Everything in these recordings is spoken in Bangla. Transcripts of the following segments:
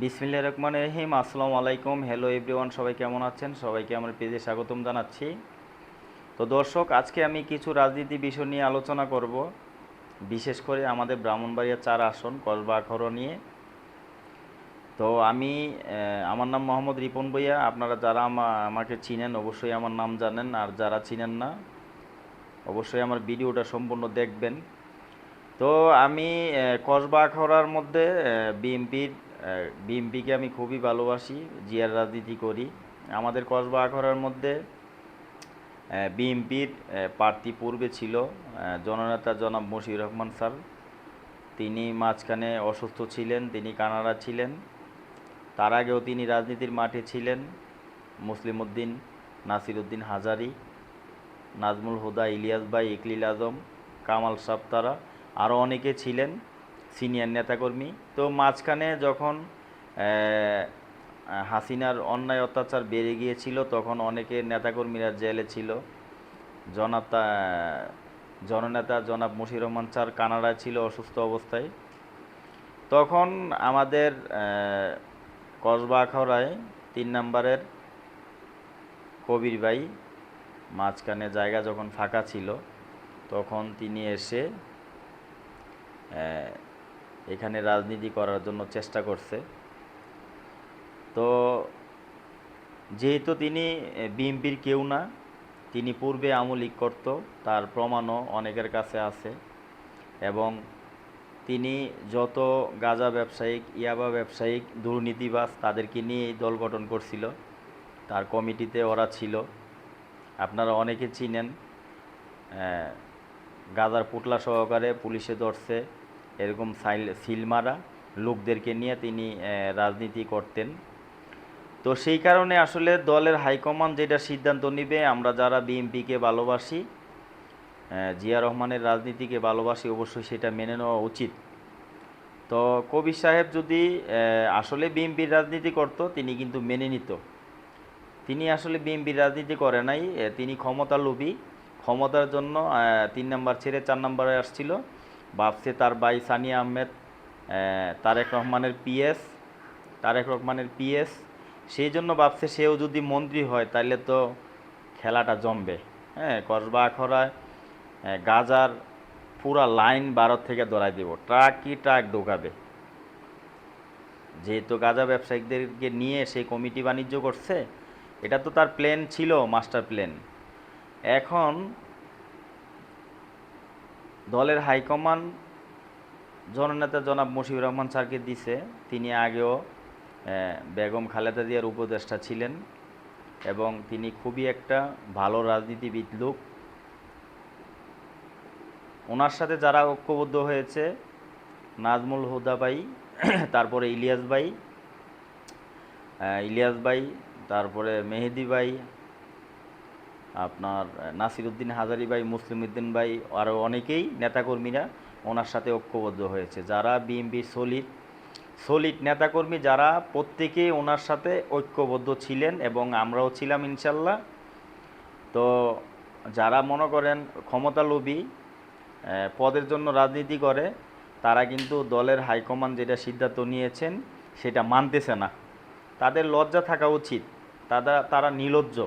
বিসমিল্লা রহমান রহিম, আসসালামু আলাইকুম। হ্যালো এভরিওয়ান সবাই কেমন আছেন? সবাইকে আমার পেজে স্বাগতম জানাচ্ছি। তো দর্শক, আজকে আমি কিছু রাজনীতি বিষয় নিয়ে আলোচনা করব। বিশেষ করে আমাদের ব্রাহ্মণবাড়িয়া চার আসন কসবা আখড়া নিয়ে। তো আমি আমার নাম মোহাম্মদ রিপন ভইয়া। আপনারা যারা আমাকে চিনেন, অবশ্যই আমার নাম জানেন। আর যারা চিনেন না, অবশ্যই আমার ভিডিওটা সম্পূর্ণ দেখবেন। তো আমি কসবা আখড়ার মধ্যে বিএমপির বিএমপিকে আমি খুবই ভালোবাসি, জিয়ার রাজনীতি করি। আমাদের কসবা আখড়ার মধ্যে বিএমপির প্রার্থী পূর্বে ছিল জননেতা জনাব মশিউর রহমান স্যার। তিনি মাঝখানে অসুস্থ ছিলেন, তিনি কানাডা ছিলেন। তার আগেও তিনি রাজনীতির মাঠে ছিলেন, মুসলিম উদ্দিন, নাসির উদ্দিন হাজারি, নাজমুল হুদা, ইলিয়াস ভাই, ইকলিল আজম, কামাল সাপ্তারা আরও অনেকে ছিলেন। সিনিয়র নেতাকর্মী। তো মাঝখানে যখন হাসিনার অন্যায় অত্যাচার বেড়ে গিয়েছিল তখন অনেকে নেতাকর্মীরা জেলে ছিল। জনতা জননেতা জনাব মুশির রহমান স্যার কানাডায় ছিল অসুস্থ অবস্থায়। তখন আমাদের আহ, কসবা আখাউড়ায় তিন নম্বরের কবির ভাই মাঝখানে জায়গা যখন ফাঁকা ছিল তখন তিনি এসে এখানে রাজনীতি করার জন্য চেষ্টা করছে। তো যেহেতু তিনি বিএনপির কেউ না, তিনি পূর্বে আমলিক করত, তার প্রমাণও অনেকের কাছে আছে এবং তিনি যত গাঁজা ব্যবসায়িক, ইয়াবা ব্যবসায়িক, দুর্নীতিবাজ তাদেরকে নিয়ে দল গঠন করছিল। তার কমিটিতে ওরা ছিল। আপনারা অনেকে চিনেন গাজার পুটলা সহকারে পুলিশে ধরছে। এরকম সাইল, সিলমারা লোকদেরকে নিয়ে তিনি রাজনীতি করতেন। তো সেই কারণে আসলে দলের হাইকমান্ড যেটা সিদ্ধান্ত নেবে, আমরা যারা বিএনপিকে ভালোবাসি জিয়া রহমানের রাজনীতিকে ভালোবাসি, অবশ্যই সেটা মেনে নেওয়া উচিত। তো কবির সাহেব যদি আসলে বিএনপির রাজনীতি করত, তিনি কিন্তু মেনে নিত। তিনি আসলে বিএনপির রাজনীতি করে নাই তিনি ক্ষমতা লোভী ক্ষমতার জন্য তিন নাম্বার ছেড়ে চার নাম্বারে আসছিল। ভাবছে তার ভাই সানিয়া আহমেদ আহ, তারেক রহমানের পিএস তারেক রহমানের পিএস। সেই জন্য ভাবছে সেও যদি মন্ত্রী হয় তাহলে তো খেলাটা জমবে। হ্যাঁ কসবা আখড়ায় গাজার পুরা লাইন ভারত থেকে ধরাই দেব। ট্রাকই ট্রাক ঢোকাবে? যেহেতু গাঁজা ব্যবসায়িকদেরকে নিয়ে সেই কমিটি বাণিজ্য করছে এটা তো তার প্ল্যান ছিল মাস্টার প্ল্যান এখন দলের হাইকমান্ড জননেতা জনাব মুশিউর রহমান স্যারকে দিছে। তিনি আগেও বেগম খালেদা জিয়ার উপদেষ্টা ছিলেন এবং তিনি খুবই একটা ভালো রাজনীতিবিদ লোক। ওনার সাথে যারা ঐক্যবদ্ধ হয়েছে, নাজমুল হুদা ভাই, তারপরে ইলিয়াস ভাই ইলিয়াস ভাই, তারপরে মেহেদি ভাই আপনার নাসির উদ্দিন হাজারি ভাই মুসলিম উদ্দিন ভাই আরও অনেকেই নেতাকর্মীরা ওনার সাথে ঐক্যবদ্ধ হয়েছে। যারা বিএমপি সলিড সলিড নেতাকর্মী, যারা প্রত্যেকেই ওনার সাথে ঐক্যবদ্ধ ছিলেন এবং আমরাও ছিলাম ইনশাল্লাহ। তো যারা মনে করেন ক্ষমতালোভী পদের জন্য রাজনীতি করে, তারা কিন্তু দলের হাইকমান্ড যেটা সিদ্ধান্ত নিয়েছেন, সেটা মানতেছে না। তাদের লজ্জা থাকা উচিত। তারা তারা নির্লজ্জ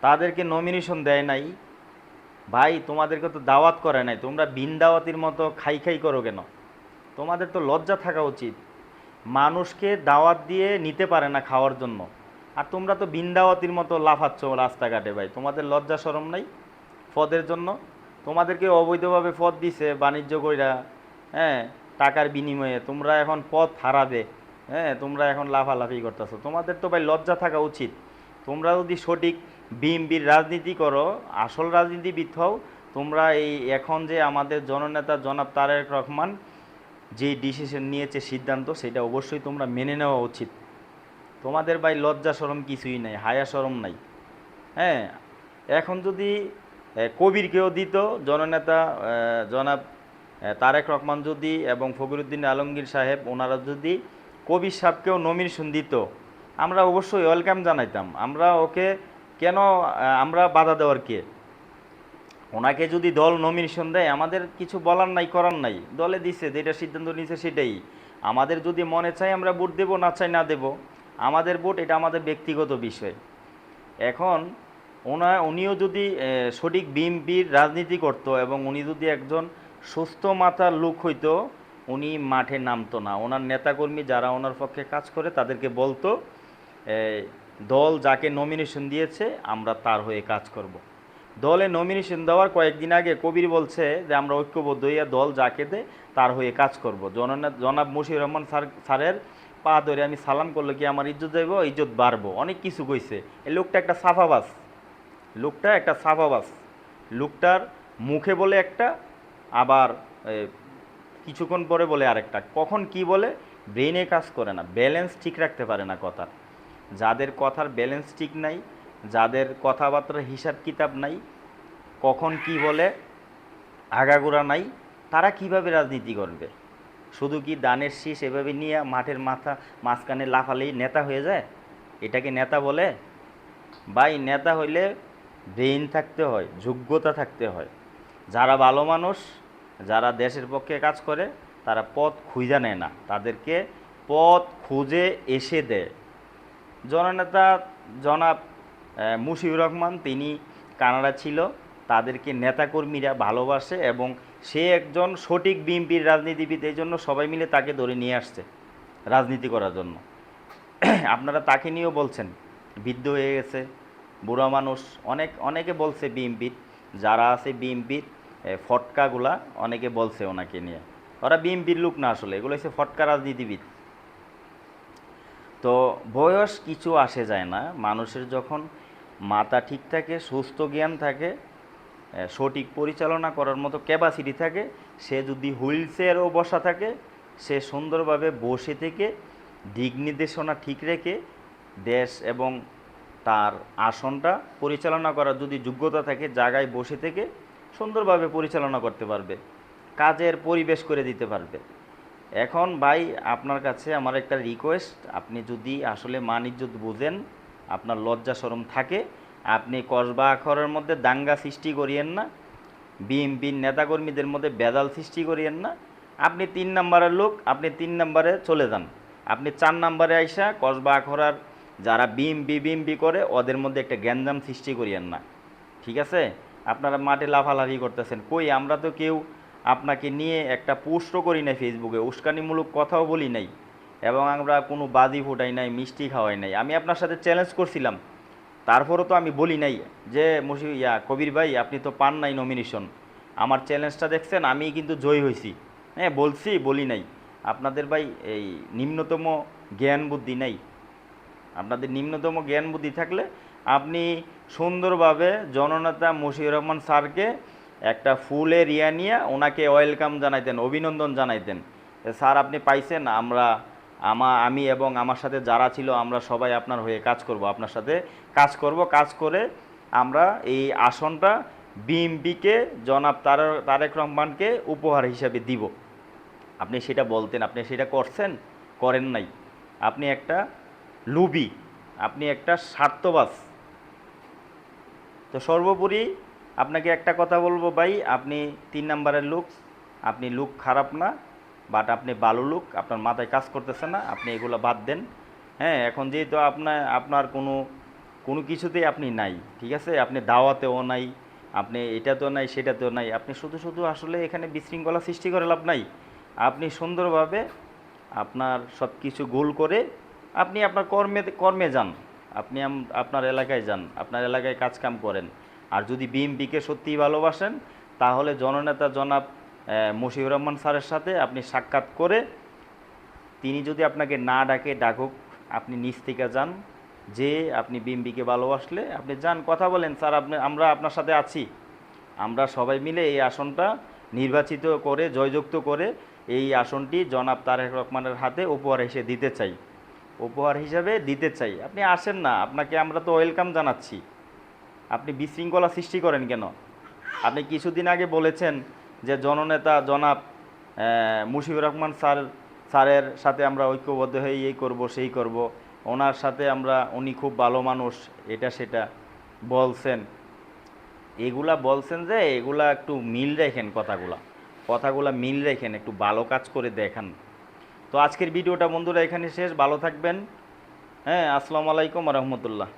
তাদেরকে নমিনেশন দেয় নাই। ভাই, তোমাদেরকে তো দাওয়াত করে নাই। তোমরা বিন দাওয়াতির মতো খাই খাই করো কেন? তোমাদের তো লজ্জা থাকা উচিত। মানুষকে দাওয়াত দিয়ে নিতে পারে না খাওয়ার জন্য। আর তোমরা তো বিন দাওয়াতির মতো লাফাচ্ছ রাস্তাঘাটে ভাই। তোমাদের লজ্জা সরম নাই পদের জন্য? তোমাদেরকে অবৈধভাবে পদ দিছে বাণিজ্য কইরা হ্যাঁ টাকার বিনিময়ে। তোমরা এখন পথ হারাবে হ্যাঁ তোমরা এখন লাফালাফি করতেছো। তোমাদের তো ভাই লজ্জা থাকা উচিত। তোমরা যদি সঠিক বিএমপির রাজনীতি করো, আসল রাজনীতিবিদ হও। তোমরা এই এখন যে আমাদের জননেতা জনাব তারেক রহমান যে ডিসিশন নিয়েছে সিদ্ধান্ত, সেটা অবশ্যই তোমরা মেনে নেওয়া উচিত। তোমাদের ভাই লজ্জা সরম কিছুই নাই, হায়া সরম নাই। হ্যাঁ এখন যদি কবিরকেও দিত, জননেতা জনাব তারেক রহমান যদি এবং ফকিরুদ্দিন আলমগীর সাহেব, ওনারা যদি কবির সাহেবকেও নমিনেশন দিত, আমরা অবশ্যই ওয়েলকাম জানাইতাম। আমরা ওকে কেন আমরা বাধা দেওয়ার কে? ওনাকে যদি দল নমিনেশন দেয়, আমাদের কিছু বলার নাই, করার নাই। দলে দিছে, যেটা সিদ্ধান্ত নিছে সেটাই। আমাদের যদি মনে চাই আমরা ভোট দেবো, না চাই না দেব। আমাদের ভোট, এটা আমাদের ব্যক্তিগত বিষয়। এখন, ওনা, উনিও যদি সঠিক বিএমপির রাজনীতি করতো এবং উনি যদি একজন সুস্থ মাথার লোক হইতো, উনি মাঠে নামতো না। ওনার নেতাকর্মী যারা ওনার পক্ষে কাজ করে, তাদেরকে বলতো দল যাকে নমিনেশন দিয়েছে, আমরা তার হয়ে কাজ করব। দলে নমিনেশন দেওয়ার কয়েকদিন আগে কবির বলছে যে, আমরা ঐক্যবদ্ধ হইয়া দল যাকে দে, তার হয়ে কাজ করব। জননা জনাব মুশির রহমান স্যার, স্যারের পা ধরে আমি সালাম করলে কি, আমার ইজ্জত যাইব ইজ্জত বাড়বো। অনেক কিছু কইছে। এই লোকটা একটা সাফাবাস। লোকটা একটা সাফাবাস। লোকটার মুখে বলে একটা, আবার কিছুক্ষণ পরে বলে আরেকটা। কখন কি বলে? ব্রেনে কাজ করে না। ব্যালেন্স ঠিক রাখতে পারে না কথার। যাদের কথার ব্যালেন্স ঠিক নাই, যাদের কথাবার্তার হিসাব কিতাব নাই, কখন কি বলে, আগাগোড়া নাই, তারা কীভাবে রাজনীতি করবে? শুধু কি দানের শীষ এভাবে নিয়ে মাঠের মাথা মাঝখানে লাফালেই নেতা হয়ে যায়? এটাকে নেতা বলে? ভাই, নেতা হইলে ব্রেইন থাকতে হয়, যোগ্যতা থাকতে হয়। যারা ভালো মানুষ, যারা দেশের পক্ষে কাজ করে, তারা পথ খুঁজে নেয় না। তাদেরকে পথ খুঁজে এসে দেয়। জননেতা জনাব মুশিউর রহমান, তিনি কানাডা ছিল। তাদেরকে নেতাকর্মীরা ভালোবাসে এবং সে একজন সঠিক বিএনপির রাজনীতিবিদ, এই জন্য সবাই মিলে তাকে ধরে নিয়ে আসছে রাজনীতি করার জন্য। আপনারা তাকে নিয়েও বলছেন, বৃদ্ধ হয়ে গেছে, বুড়া মানুষ। অনেক, অনেকে বলছে বিএমপির যারা আছে বিএমপির ফটকাগুলা অনেকে বলছে ওনাকে নিয়ে। ওরা বিএমপির লোক না আসলে, এগুলো হচ্ছে ফটকা রাজনীতিবিদ। তো বয়স কিছু আসে যায় না। মানুষের যখন মাথা ঠিক থাকে, সুস্থ জ্ঞান থাকে সঠিক পরিচালনা করার মতো ক্যাপাসিটি থাকে, সে যদি হুইল চেয়ারেও বসা থাকে, সে সুন্দরভাবে বসে থেকে দিক নির্দেশনা ঠিক রেখে দেশ এবং তার আসনটা পরিচালনা করার যদি যোগ্যতা থাকে, জায়গায় বসে থেকে সুন্দরভাবে পরিচালনা করতে পারবে, কাজের পরিবেশ করে দিতে পারবে। এখন ভাই, আপনার কাছে আমার একটা রিকোয়েস্ট আপনি যদি আসলে মান ইজ্জত বুঝেন, আপনার লজ্জা শরম থাকে, আপনি কসবা আখরের মধ্যে দাঙ্গা সৃষ্টি করিয়েন না, বিএমপির নেতাকর্মীদের মধ্যে বেদাল সৃষ্টি করিয়েন না, আপনি তিন নাম্বারের লোক, আপনি তিন নাম্বারে চলে যান। আপনি চার নাম্বারে আইসা কসবা আখরার যারা বিএমপি বিএমপি করে, ওদের মধ্যে একটা গ্যাঞ্জাম সৃষ্টি করিয়েন না। ঠিক আছে? আপনারা মাঠে লাফালাফি করতেছেন। কই, আমরা তো কেউ আপনাকে নিয়ে একটা পোস্টও করি নাই ফেসবুকে, উস্কানিমূলক কথাও বলি নাই এবং আমরা কোনো বাদি ফুটাই নাই, মিষ্টি খাওয়াই নাই। আমি আপনার সাথে চ্যালেঞ্জ করছিলাম। তারপরও তো আমি বলি নাই যে মুশি ইয়া, কবির ভাই, আপনি তো পান নাই নমিনেশন আমার চ্যালেঞ্জটা দেখছেন আমি কিন্তু জয় হয়েছি। হ্যাঁ বলছি, বলি নাই। আপনাদের ভাই এই নিম্নতম জ্ঞান বুদ্ধি নাই। আপনাদের নিম্নতম জ্ঞান বুদ্ধি থাকলে আপনি সুন্দরভাবে জননেতা মশিউর রহমান স্যারকে একটা ফুলের ইয়া নিয়ে ওনাকে ওয়েলকাম জানাইতেন, অভিনন্দন জানাইতেন। স্যার, আপনি পাইছেন? আমরা, আমা, আমি এবং আমার সাথে যারা ছিল, আমরা সবাই আপনার হয়ে কাজ করব, আপনার সাথে কাজ করব। কাজ করে আমরা এই আসনটা বিএমপিকে জনাব তার, তারেক রহমানকে উপহার হিসাবে দিব। আপনি সেটা বলতেন, আপনি সেটা করছেন? করেন নাই। আপনি একটা লুবি, আপনি একটা স্বার্থবাস তো সর্বোপরি আপনাকে একটা কথা বলব ভাই, আপনি তিন নাম্বারের লোক, আপনি লুক খারাপ না বাট আপনি ভালো লুক, আপনার মাথায় কাজ করতেছে না, আপনি এগুলো বাদ দেন। হ্যাঁ এখন যেহেতু আপনার আপনার কোনো কোনো কিছুতেই আপনি নাই, ঠিক আছে? আপনি দাওয়াতেও নাই, আপনি এটা তো নাই সেটা তো নাই, আপনি শুধু শুধু আসলে এখানে বিশৃঙ্খলা সৃষ্টি করে লাভ নাই। আপনি সুন্দরভাবে আপনার সব কিছু গোল করে আপনি আপনার কর্মে কর্মে যান, আপনি আপনার এলাকায় যান, আপনার এলাকায় কাজ কাম করেন। আর যদি বিএমপিকে সত্যিই ভালোবাসেন, তাহলে জননেতা জনাব মশিউর রহমান স্যারের সাথে আপনি সাক্ষাৎ করে তিনি যদি আপনাকে না ডাকে, ডাকুক, আপনি নিচ থেকে যান। যে আপনি বিএমপিকে ভালোবাসলে আপনি যান। কথা বলেন, স্যার, আপনি, আমরা আপনার সাথে আছি। আমরা সবাই মিলে এই আসনটা নির্বাচিত করে, জয়যুক্ত করে এই আসনটি জনাব তারেক রহমানের হাতে উপহার হিসেবে দিতে চাই। উপহার হিসাবে দিতে চাই। আপনি আসেন না, আপনাকে আমরা তো ওয়েলকাম জানাচ্ছি। আপনি বিশৃঙ্খলা সৃষ্টি করেন কেন? আপনি কিছুদিন আগে বলেছেন যে জননেতা জনাব মুশিবুর রহমান স্যার, স্যারের সাথে আমরা ঐক্যবদ্ধ হয়ে এই করব, সেই করব। ওনার সাথে আমরা, উনি খুব ভালো মানুষ, এটা সেটা বলছেন। এগুলা বলছেন যে এগুলা একটু মিল রেখেন কথাগুলা। কথাগুলা মিল রেখেন, একটু ভালো কাজ করে দেখান। তো আজকের ভিডিওটা বন্ধুরা এখানে শেষ। ভালো থাকবেন। হ্যাঁ আসসালামু আলাইকুম রহমতুল্লাহ।